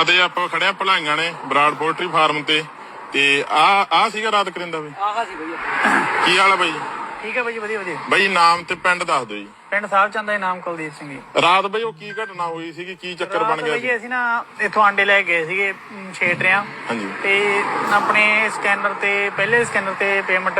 ਅਤੇ ਆਪਾਂ ਖੜਿਆ ਭਲਾਈਆਂ ਨੇ ਬਰਾੜ ਪੋਲਟਰੀ ਫਾਰਮ ਤੇ। ਤੇ ਆ ਆ ਸੀਗਾ ਰਾਤ ਕਰਿੰਦਾ ਬਈ? ਆਹਾ ਸੀ ਭਈਆ ਕੀ ਹਾਲ ਆ ਬਾਈ? ਠੀਕ ਹੈ ਭਾਈ ਵਧੀਆ ਵਧੀਆ। ਬਾਈ ਨਾਮ ਤੇ ਪਿੰਡ ਦੱਸ ਦਿਓ ਜੀ। ਪਿੰਡ ਸਾਹਿਬ ਚੰਦਾ ਦੇ ਨਾਮ ਕੁਲਦੀਪ ਸਿੰਘ ਜੀ। ਰਾਤ ਬਈ ਉਹ ਕੀ ਘਟਨਾ ਹੋਈ ਸੀਗੀ ਕੀ ਚੱਕਰ ਬਣ ਗਿਆ ਸੀ? ਭਾਈ ਅਸੀਂ ਨਾ ਇੱਥੋਂ ਆਂਡੇ ਲੈ ਕੇ ਗਏ ਸੀਗੇ ਅਮ, ਛੇਟਰਿਆਂ ਹਾਂਜੀ। ਤੇ ਆਪਣੇ ਸਕੈਨਰ ਤੇ ਪਹਿਲੇ ਸਕੈਨਰ ਤੇ ਪੇਮੈਂਟ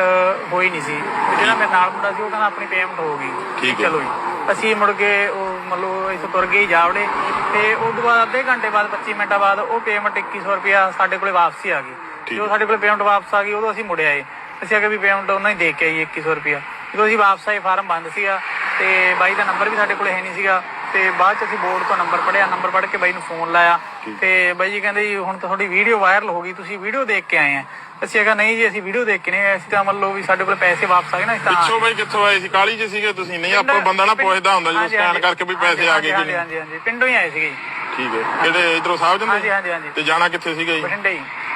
ਹੋਈ ਨਹੀਂ ਸੀ। ਤੇ ਜਿਹੜਾ ਮੇਰੇ ਨਾਲ ਮੁੰਡਾ ਸੀ ਉਹ ਕਹਿੰਦਾ ਆਪਣੀ ਪੇਮੈਂਟ ਹੋ ਗਈ। ਠੀਕ ਹੈ। ਚਲੋ ਜੀ। ਅਸੀਂ ਮੁੜ ਕੇ ਉਹ ਮਤਲਬ ਇੱਥੋਂ ਤੁਰ ਗਏ ਜਾਵੜੇ ਤੇ ਉਸ ਤੋਂ ਬਾਅਦ ਅੱਧੇ ਘੰਟੇ ਬਾਅਦ 25 ਮਿੰਟਾਂ ਬਾਅਦ ਉਹ ਪੇਮੈਂਟ 2100 ਰੁਪਇਆ ਸਾਡੇ ਕੋਲੇ ਵਾਪਸੀ ਆ ਗਈ। ਜਦੋਂ ਸਾਡੇ ਕੋਲੇ ਪੇਮੈਂਟ ਵਾਪਸ ਆ ਗਈ ਉਦੋਂ ਅਸੀਂ ਮੁੜ ਆਏ। ਅਸੀਂ ਅਗੇ ਵੀ ਪੇਮੈਂਟ ਉਹਨਾਂ ਹੀ ਦੇ ਕੇ ਆਈ 2100 ਰੁਪਇਆ। ਜਦੋਂ ਅਸੀਂ ਵਾਪਸ ਆਏ ਫਾਰਮ ਬੰਦ ਸੀਗਾ ਤੇ ਬਾਈ ਦਾ ਨੰਬਰ ਵੀ ਸਾਡੇ ਕੋਲੇ ਹੈ ਨਹੀਂ ਸੀਗਾ। ਤੇ ਬਾਅਦ ਚ ਅਸੀਂ ਬੋਰਡ ਤੋਂ ਨੰਬਰ ਪੜਿਆ ਨੰਬਰ ਪੜ ਕੇ ਬਾਈ ਨੂੰ ਫੋਨ ਲਾਇਆ ਤੇ ਬਾਈ ਜੀ ਕਹਿੰਦੇ ਜੀ ਹੁਣ ਤੁਹਾਡੀ ਵੀਡੀਓ ਵਾਇਰਲ ਹੋ ਗਈ ਤੁਸੀਂ ਵੀਡੀਓ ਦੇਖ ਕੇ ਆਏ ਆ। ਅਸੀਂ ਕਿਹਾ ਨਹੀਂ ਜੀ ਅਸੀਂ ਵੀਡੀਓ ਦੇਖ ਕੇ ਨਹੀਂ ਅਸੀਂ ਤਾਂ ਮੰਨ ਲਓ ਵੀ ਸਾਡੇ ਕੋਲ ਪੈਸੇ ਵਾਪਸ ਆ ਗਏ ਨਾ ਤਾਂ ਪਿੱਛੋਂ ਬਾਈ ਕਿੱਥੋਂ ਆਏ ਸੀ? ਕਾਲੀ ਚ ਸੀਗੇ ਤੁਸੀਂ? ਨਹੀਂ ਆਪਾਂ ਬੰਦਾ ਨਾ ਪੁੱਛਦਾ ਹੁੰਦਾ ਜਦੋਂ ਹਾਂਜੀ, ਕਰਕੇ ਵੀ ਪੈਸੇ ਆ ਗਏ ਕਿ ਨਹੀਂ। ਹਾਂਜੀ ਹਾਂਜੀ ਪਿੰਡੋਂ ਹੀ ਆਏ ਸੀਗੇ ਜੀ। ਠੀਕ ਹੈ। ਕਿਹੜੇ ਇਧਰੋਂ ਸਾਹਿਬ ਹਾਂਜੀ ਹਾਂਜੀ ਹਾਂਜੀ। ਤੇ ਜਾਣਾ ਕਿੱਥੇ ਸੀਗਾ ਜੀ? ਬਠਿੰਡੇ ਹੀ।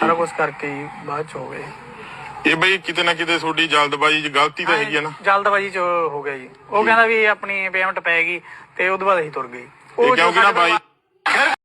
ਸਾਰਾ ਕੁਝ ਕਰਕੇ ਹੀ ਬਾਅਦ ਚ ਹੋ ਗਏ। ਇਹ ਬਈ ਕਿਤੇ ਨਾ ਕਿਤੇ ਤੁਹਾਡੀ ਜਲਦਬਾਜ਼ੀ 'ਚ ਗਲਤੀ ਤਾਂ ਹੈਗੀ ਹੈ ਨਾ। ਜਲਦਬਾਜੀ ਚ ਹੋ ਗਿਆ ਜੀ। ਉਹ ਕਹਿੰਦਾ ਵੀ ਆਪਣੀ ਪੇਮੈਂਟ ਪੈ ਗਈ ਤੇ ਉਹਦੇ ਬਾਅਦ ਅਸੀਂ ਤੁਰ ਗਏ। ਇਹ ਕਿਉਂਕਿ ਨਾ ਸਾਡੇ ਬਾਈ